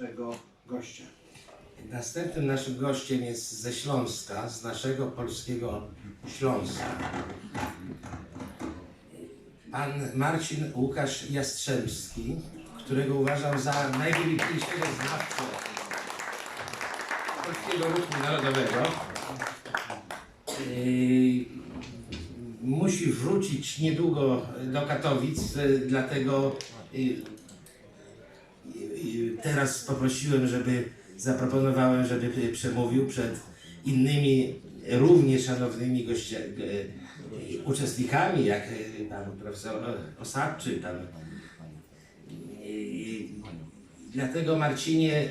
naszego gościa. Następnym naszym gościem jest ze Śląska, z naszego polskiego Śląska. Pan Marcin Łukasz Jastrzębski, którego uważam za najwybitniejszego znawcę polskiego ruchu narodowego. Yy, musi wrócić niedługo do Katowic, yy, dlatego yy, teraz poprosiłem, żeby zaproponowałem, żeby przemówił przed innymi równie szanownymi gościa, e, uczestnikami, jak e, pan profesor Osadczy. I Dlatego Marcinie,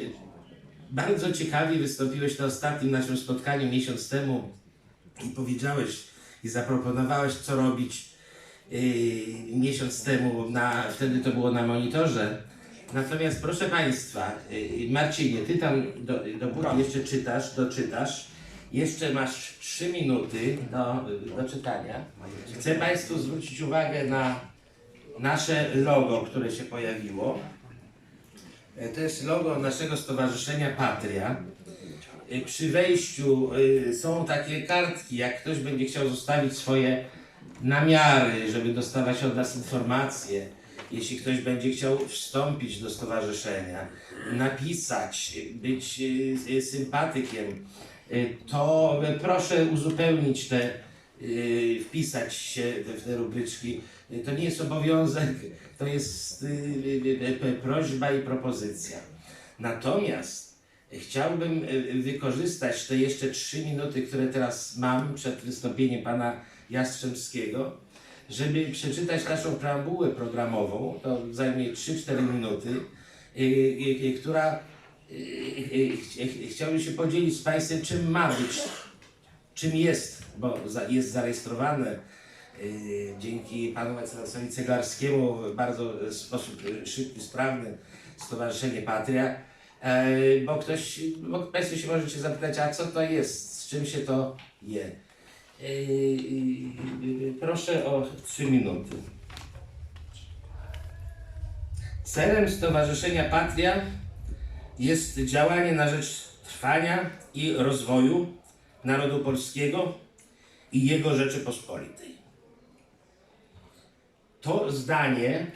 bardzo ciekawie wystąpiłeś na ostatnim naszym spotkaniu miesiąc temu i powiedziałeś i zaproponowałeś, co robić yy, miesiąc temu, na, wtedy to było na monitorze. Natomiast proszę Państwa, yy, Marcinie, Ty tam do, dopóki jeszcze czytasz, doczytasz, jeszcze masz 3 minuty do, do czytania. Chcę Państwu zwrócić uwagę na nasze logo, które się pojawiło. E, To jest logo naszego stowarzyszenia Patria. Y, Przy wejściu y, są takie kartki, jak ktoś będzie chciał zostawić swoje namiary, żeby dostawać od nas informacje, jeśli ktoś będzie chciał wstąpić do stowarzyszenia, napisać, być y, sympatykiem, y, to proszę uzupełnić te, y, wpisać się w te rubryczki. To nie jest obowiązek, to jest prośba i propozycja. Natomiast Chciałbym wykorzystać te jeszcze trzy minuty, które teraz mam przed wystąpieniem pana Jastrzębskiego, żeby przeczytać naszą preambułę programową. To zajmie 3-4 minuty, y, y, y, która ch- chciałbym się podzielić z państwem, czym ma być, czym jest, bo jest zarejestrowane dzięki panu mecenasowi Ceglarskiemu w bardzo sposób szybki, sprawny Stowarzyszenie Patria. E, bo ktoś, bo Państwo się możecie zapytać, a co to jest, z czym się to je. E, e, proszę o trzy minuty. Celem Stowarzyszenia Patria jest działanie na rzecz trwania i rozwoju narodu polskiego i jego Rzeczypospolitej. To zdanie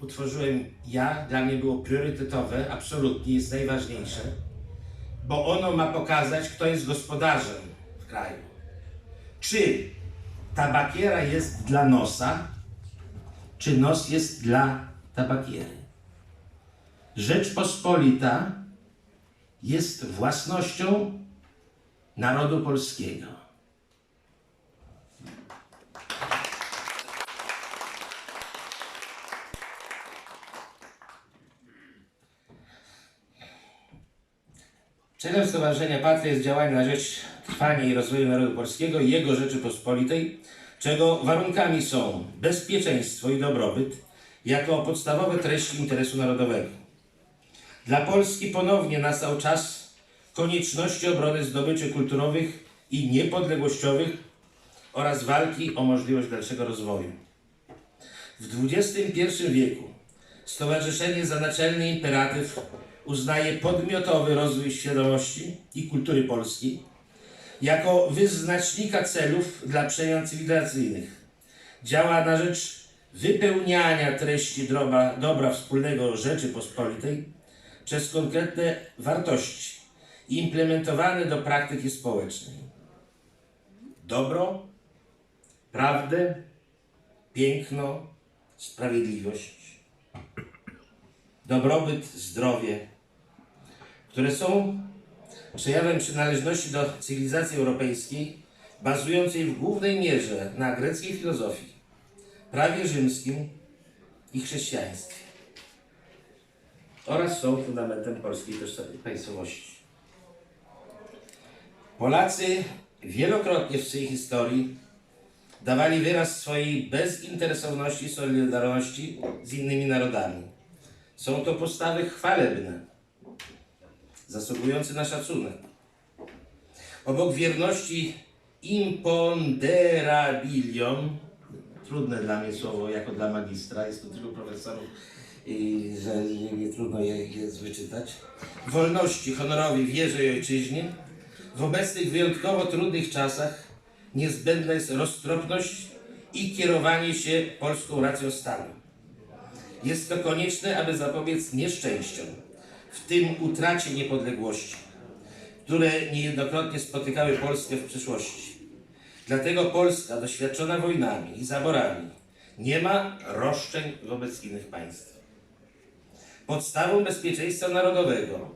utworzyłem ja, dla mnie było priorytetowe, absolutnie jest najważniejsze, bo ono ma pokazać, kto jest gospodarzem kraju. Czy tabakiera jest dla nosa, czy nos jest dla tabakiery. Rzeczpospolita jest własnością narodu polskiego. Celem Stowarzyszenia Patria jest działanie na rzecz trwania i rozwoju narodu polskiego i jego Rzeczypospolitej, czego warunkami są bezpieczeństwo i dobrobyt jako podstawowe treści interesu narodowego. Dla Polski ponownie nastał czas konieczności obrony zdobyczy kulturowych i niepodległościowych oraz walki o możliwość dalszego rozwoju. W XXI wieku Stowarzyszenie za naczelny imperatyw uznaje podmiotowy rozwój świadomości i kultury polskiej jako wyznacznika celów dla przemian cywilizacyjnych. Działa na rzecz wypełniania treści dobra, dobra wspólnego Rzeczypospolitej przez konkretne wartości implementowane do praktyki społecznej. Dobro, prawdę, piękno, sprawiedliwość dobrobyt, zdrowie, które są przejawem przynależności do cywilizacji europejskiej, bazującej w głównej mierze na greckiej filozofii, prawie rzymskim i chrześcijaństwie oraz są fundamentem polskiej państwowości. Polacy wielokrotnie w swojej historii dawali wyraz swojej bezinteresowności i solidarności z innymi narodami. Są to postawy chwalebne, zasługujące na szacunek. Obok wierności imponderabiliom, trudne dla mnie słowo jako dla magistra, jest tu tylu profesorów i że nie trudno je, je wyczytać. Wolności, honorowi, wierze i ojczyźnie. W obecnych wyjątkowo trudnych czasach niezbędna jest roztropność i kierowanie się polską racją stanu. Jest to konieczne, aby zapobiec nieszczęściom, w tym utracie niepodległości, które niejednokrotnie spotykały Polskę w przeszłości. Dlatego Polska, doświadczona wojnami i zaborami, nie ma roszczeń wobec innych państw. Podstawą bezpieczeństwa narodowego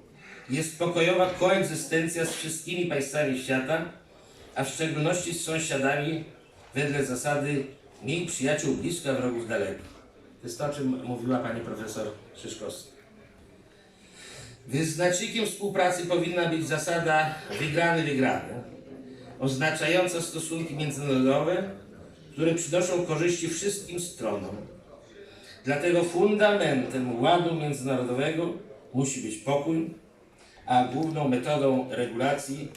jest pokojowa koegzystencja z wszystkimi państwami świata, a w szczególności z sąsiadami wedle zasady miej przyjaciół blisko, a wrogów daleko. To jest to, o czym mówiła pani profesor Szyszkowska. Wyznacznikiem współpracy powinna być zasada wygrany-wygrany, oznaczająca stosunki międzynarodowe, które przynoszą korzyści wszystkim stronom. Dlatego fundamentem ładu międzynarodowego musi być pokój, a główną metodą regulacji,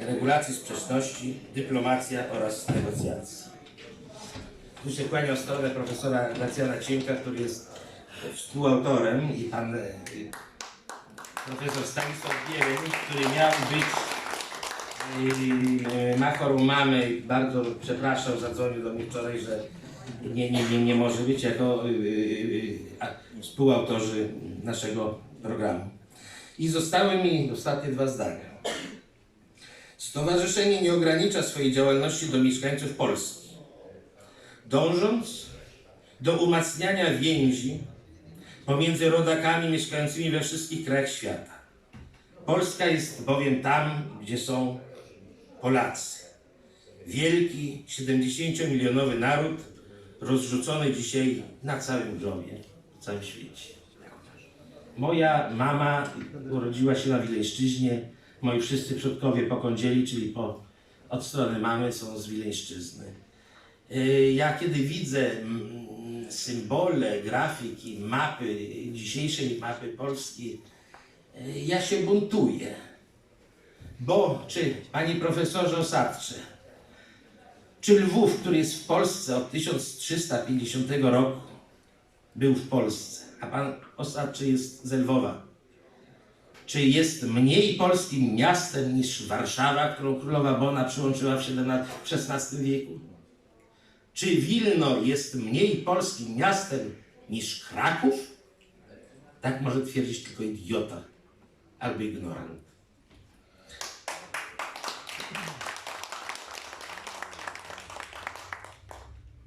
regulacji sprzeczności, dyplomacja oraz negocjacji. Tu się kłania w stronę profesora Gracjana Ciemka, który jest współautorem i pan e, profesor Stanisław Bieleń, który miał być i ma chorą mamę i bardzo przepraszam, zadzwonił do mnie wczoraj, że nie, nie, nie, nie może być jako współautorzy naszego programu. I zostały mi ostatnie dwa zdania. Stowarzyszenie nie ogranicza swojej działalności do mieszkańców Polski. Dążąc do umacniania więzi pomiędzy rodakami mieszkającymi we wszystkich krajach świata. Polska jest bowiem tam, gdzie są Polacy. Wielki, 70-milionowy naród rozrzucony dzisiaj na całym globie, w całym świecie. Moja mama urodziła się na Wileńszczyźnie. Moi wszyscy przodkowie po kądzieli, czyli po, od strony mamy, są z Wileńszczyzny. Yy, Ja kiedy widzę mm, symbole, grafiki, mapy, dzisiejszej mapy Polski, yy, ja się buntuję. Bo czy, panie profesorze Osadcze, czy Lwów, który jest w Polsce od 1350 roku, był w Polsce, a pan Osadczy jest z Lwowa, czy jest mniej polskim miastem niż Warszawa, którą królowa Bona przyłączyła w XVII w XVI wieku? Czy Wilno jest mniej polskim miastem niż Kraków? Tak może twierdzić tylko idiota albo ignorant.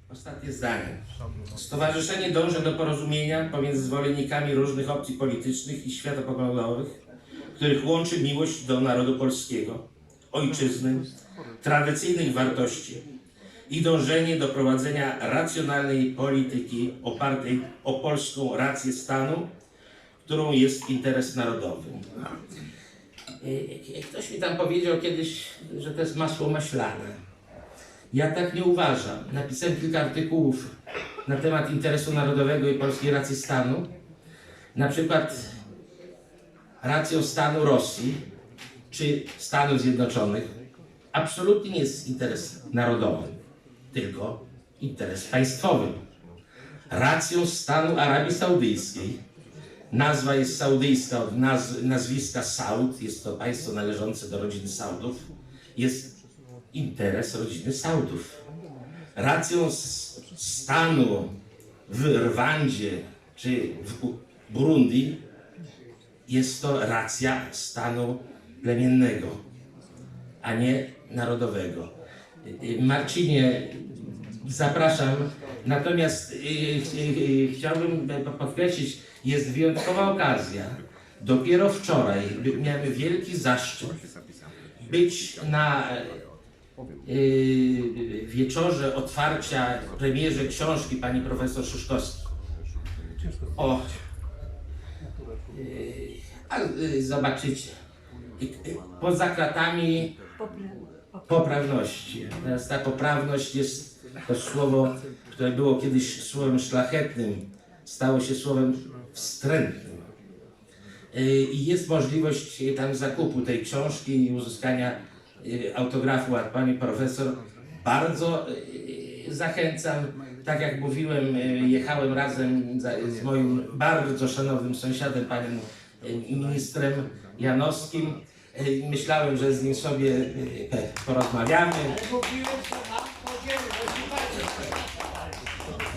Ostatnie zdanie. Stowarzyszenie dąży do porozumienia pomiędzy zwolennikami różnych opcji politycznych i światopoglądowych, których łączy miłość do narodu polskiego, ojczyzny, tradycyjnych wartości i dążenie do prowadzenia racjonalnej polityki opartej o polską rację stanu, którą jest interes narodowy. E, Ktoś mi tam powiedział kiedyś, że to jest masło maślane. Ja tak nie uważam. Napisałem kilka artykułów na temat interesu narodowego i polskiej racji stanu. Na przykład racją stanu Rosji czy Stanów Zjednoczonych absolutnie nie jest interes narodowy, tylko interes państwowy. Racją stanu Arabii Saudyjskiej, nazwa jest saudyjska naz nazwiska Saud, jest to państwo należące do rodziny Saudów, jest interes rodziny Saudów. Racją stanu w Rwandzie czy w Burundi jest to racja stanu plemiennego, a nie narodowego. Y, y, Marcinie, zapraszam. Natomiast y, chciałbym podkreślić, jest wyjątkowa okazja. Dopiero wczoraj miałem wielki zaszczyt być na wieczorze otwarcia, premierze książki pani profesor Szyszkowskiej. O, a zobaczycie, poza kratami poprawności. Teraz ta poprawność jest to słowo, które było kiedyś słowem szlachetnym, stało się słowem wstrętnym. Y, I jest możliwość y, tam zakupu tej książki i uzyskania y, autografu od pani profesor. Bardzo zachęcam. Tak jak mówiłem, jechałem razem z moim bardzo szanownym sąsiadem, panem ministrem Janowskim. Myślałem, że z nim sobie y, porozmawiamy,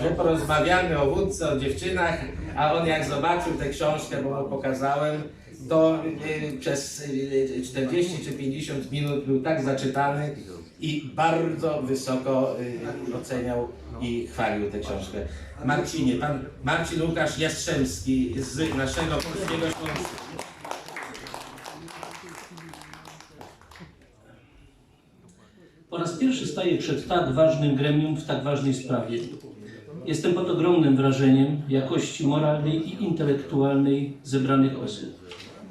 że porozmawiamy o wódce, o dziewczynach, a on jak zobaczył tę książkę, bo pokazałem, to y, przez y, 40 czy 50 minut był tak zaczytany i bardzo wysoko oceniał i chwalił tę książkę. Marcinie, pan Marcin Łukasz Jastrzębski z naszego Polskiego Śląska. Po raz pierwszy staję przed tak ważnym gremium w tak ważnej sprawie. Jestem pod ogromnym wrażeniem jakości moralnej i intelektualnej zebranych osób.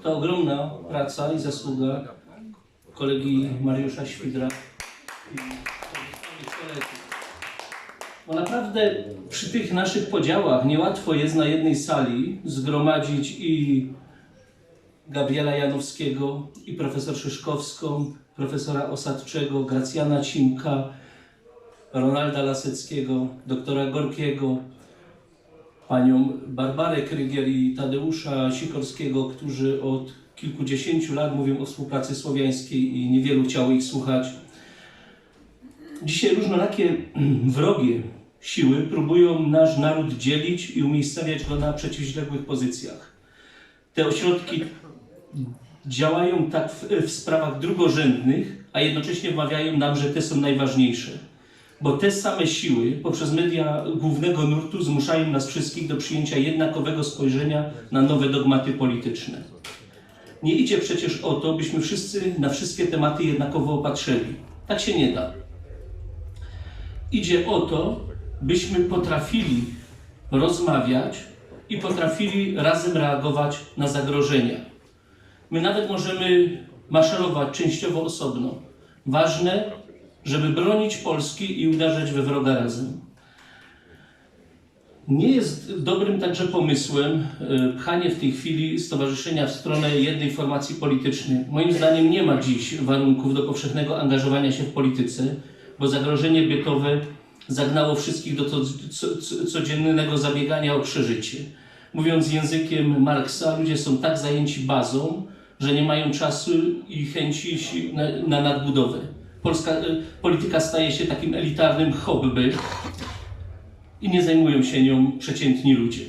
To ogromna praca i zasługa kolegi Mariusza Świdra. Bo naprawdę przy tych naszych podziałach niełatwo jest na jednej sali zgromadzić i Gabriela Janowskiego i profesor Szyszkowską, profesora Osadczego, Gracjana Cimka, Ronalda Laseckiego, doktora Gorkiego, panią Barbarę Krygier i Tadeusza Sikorskiego, którzy od kilkudziesięciu lat mówią o współpracy słowiańskiej i niewielu chciało ich słuchać. Dzisiaj różnorakie wrogie siły próbują nasz naród dzielić i umiejscawiać go na przeciwległych pozycjach. Te ośrodki działają tak w, w sprawach drugorzędnych, a jednocześnie wmawiają nam, że te są najważniejsze. Bo te same siły poprzez media głównego nurtu zmuszają nas wszystkich do przyjęcia jednakowego spojrzenia na nowe dogmaty polityczne. Nie idzie przecież o to, byśmy wszyscy na wszystkie tematy jednakowo opatrzyli. Tak się nie da. Idzie o to, byśmy potrafili rozmawiać i potrafili razem reagować na zagrożenia. My nawet możemy maszerować częściowo osobno. Ważne, żeby bronić Polski i uderzać we wroga razem. Nie jest dobrym także pomysłem e, pchanie w tej chwili stowarzyszenia w stronę jednej formacji politycznej. Moim zdaniem nie ma dziś warunków do powszechnego angażowania się w polityce, bo zagrożenie bytowe zagnało wszystkich do co, co, co, codziennego zabiegania o przeżycie. Mówiąc językiem Marksa, ludzie są tak zajęci bazą, że nie mają czasu i chęci na, na nadbudowę. Polska y, polityka staje się takim elitarnym hobby i nie zajmują się nią przeciętni ludzie.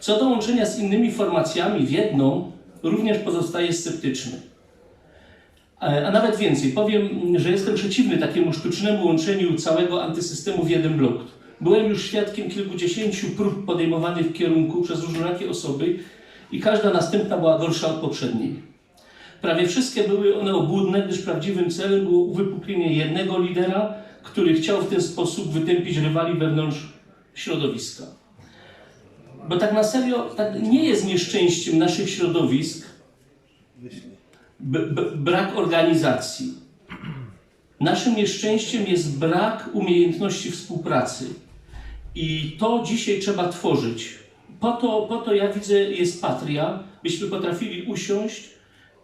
Co do łączenia z innymi formacjami w jedną, również pozostaje sceptyczny. E, A nawet więcej, powiem, że jestem przeciwny takiemu sztucznemu łączeniu całego antysystemu w jeden blok. Byłem już świadkiem kilkudziesięciu prób podejmowanych w kierunku przez różnorakie osoby i każda następna była gorsza od poprzedniej. Prawie wszystkie były one obłudne, gdyż prawdziwym celem było uwypuklenie jednego lidera, który chciał w ten sposób wytępić rywali wewnątrz środowiska. Bo tak na serio, tak nie jest nieszczęściem naszych środowisk brak organizacji. Naszym nieszczęściem jest brak umiejętności współpracy. I to dzisiaj trzeba tworzyć. Po to, po to ja widzę, jest patria, byśmy potrafili usiąść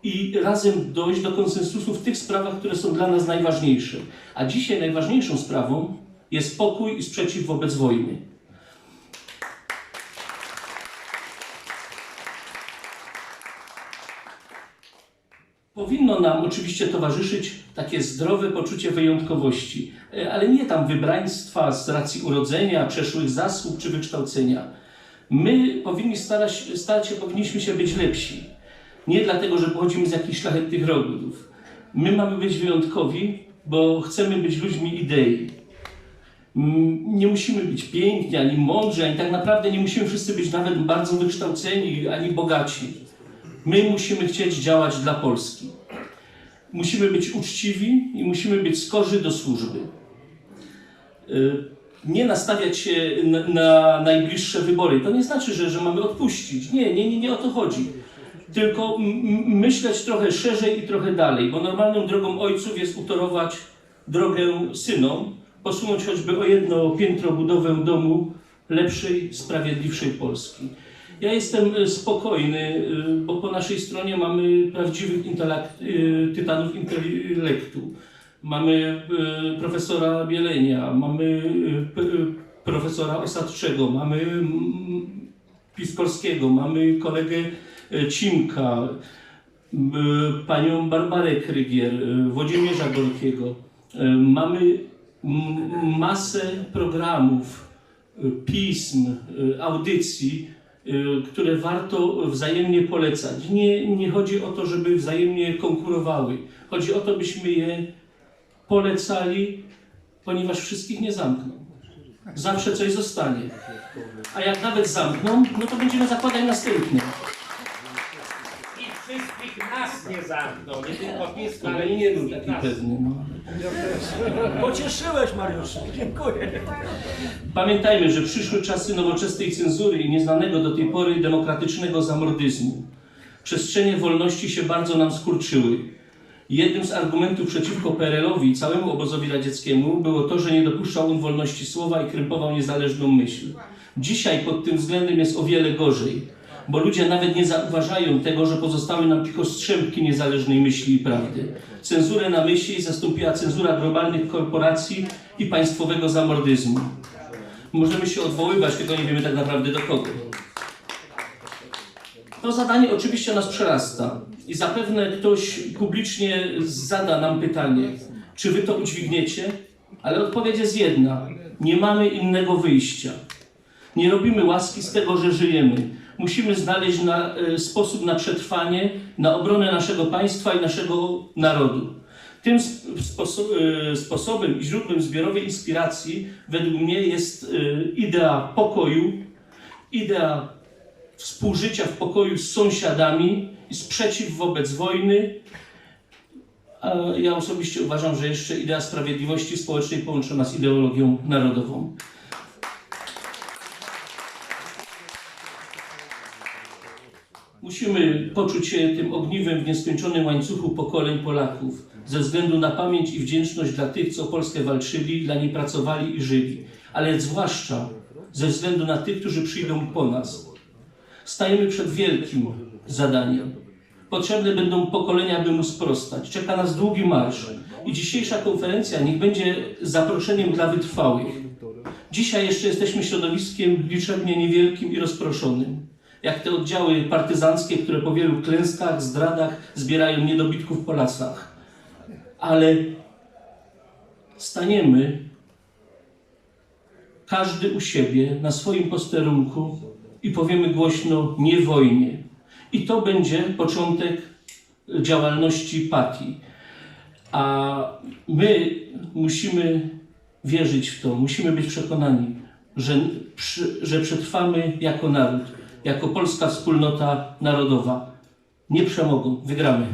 i razem dojść do konsensusu w tych sprawach, które są dla nas najważniejsze. A dzisiaj najważniejszą sprawą jest pokój i sprzeciw wobec wojny. Powinno nam oczywiście towarzyszyć takie zdrowe poczucie wyjątkowości, e, ale nie tam wybraństwa z racji urodzenia, przeszłych zasług czy wykształcenia. My powinni starać, starać się, powinniśmy się być lepsi. Nie dlatego, że pochodzimy z jakichś szlachetnych rodów. My mamy być wyjątkowi, bo chcemy być ludźmi idei. Nie musimy być piękni, ani mądrzy, ani tak naprawdę nie musimy wszyscy być nawet bardzo wykształceni, ani bogaci. My musimy chcieć działać dla Polski. Musimy być uczciwi i musimy być skorzy do służby. Nie nastawiać się na, na najbliższe wybory. To nie znaczy, że, że mamy odpuścić. Nie, nie, nie, nie o to chodzi. Tylko myśleć trochę szerzej i trochę dalej, bo normalną drogą ojców jest utorować drogę synom, posunąć choćby o jedno piętro budowę domu lepszej, sprawiedliwszej Polski. Ja jestem e, spokojny, e, bo po naszej stronie mamy prawdziwych e, tytanów intelektu. Mamy e, profesora Bielenia, mamy e, e, profesora Osadczego, mamy Piskorskiego, mamy kolegę Cimka, panią Barbarę Krygier, Włodzimierza Gorkiego. Mamy masę programów, pism, audycji, które warto wzajemnie polecać. Nie, nie chodzi o to, żeby wzajemnie konkurowały. Chodzi o to, byśmy je polecali, ponieważ wszystkich nie zamkną. Zawsze coś zostanie. A jak nawet zamkną, no to będziemy zakładać następne. I wszystkich nas nie zamkną, nie tylko PiS, To ale i nie był taki nas. pewny. No. Pocieszyłeś, Mariusz. Dziękuję. Pamiętajmy, że przyszły czasy nowoczesnej cenzury i nieznanego do tej pory demokratycznego zamordyzmu. Przestrzenie wolności się bardzo nam skurczyły. Jednym z argumentów przeciwko PRL-owi i całemu obozowi radzieckiemu było to, że nie dopuszczał on wolności słowa i krępował niezależną myśl. Dzisiaj pod tym względem jest o wiele gorzej, bo ludzie nawet nie zauważają tego, że pozostały nam tylko strzępki niezależnej myśli i prawdy. Cenzurę na myśli zastąpiła cenzura globalnych korporacji i państwowego zamordyzmu. Możemy się odwoływać, tylko nie wiemy tak naprawdę do kogo. To zadanie oczywiście nas przerasta i zapewne ktoś publicznie zada nam pytanie, czy wy to udźwigniecie? Ale odpowiedź jest jedna. Nie mamy innego wyjścia. Nie robimy łaski z tego, że żyjemy. Musimy znaleźć na, e, sposób na przetrwanie, na obronę naszego państwa i naszego narodu. Tym e, sposobem i źródłem zbiorowej inspiracji według mnie jest e, idea pokoju, idea współżycia w pokoju z sąsiadami i sprzeciw wobec wojny. A ja osobiście uważam, że jeszcze idea sprawiedliwości społecznej połączona z ideologią narodową. Musimy poczuć się tym ogniwem w nieskończonym łańcuchu pokoleń Polaków, ze względu na pamięć i wdzięczność dla tych, co Polskę walczyli, dla niej pracowali i żyli, ale zwłaszcza ze względu na tych, którzy przyjdą po nas. Stajemy przed wielkim zadaniem. Potrzebne będą pokolenia, by mu sprostać. Czeka nas długi marsz. I dzisiejsza konferencja niech będzie zaproszeniem dla wytrwałych. Dzisiaj jeszcze jesteśmy środowiskiem liczebnie niewielkim i rozproszonym. Jak te oddziały partyzanckie, które po wielu klęskach, zdradach zbierają niedobitków po lasach. Ale staniemy każdy u siebie, na swoim posterunku i powiemy głośno nie wojnie. I to będzie początek działalności partii. A my musimy wierzyć w to, musimy być przekonani, że, że przetrwamy jako naród, jako polska wspólnota narodowa. Nie przemogą, wygramy.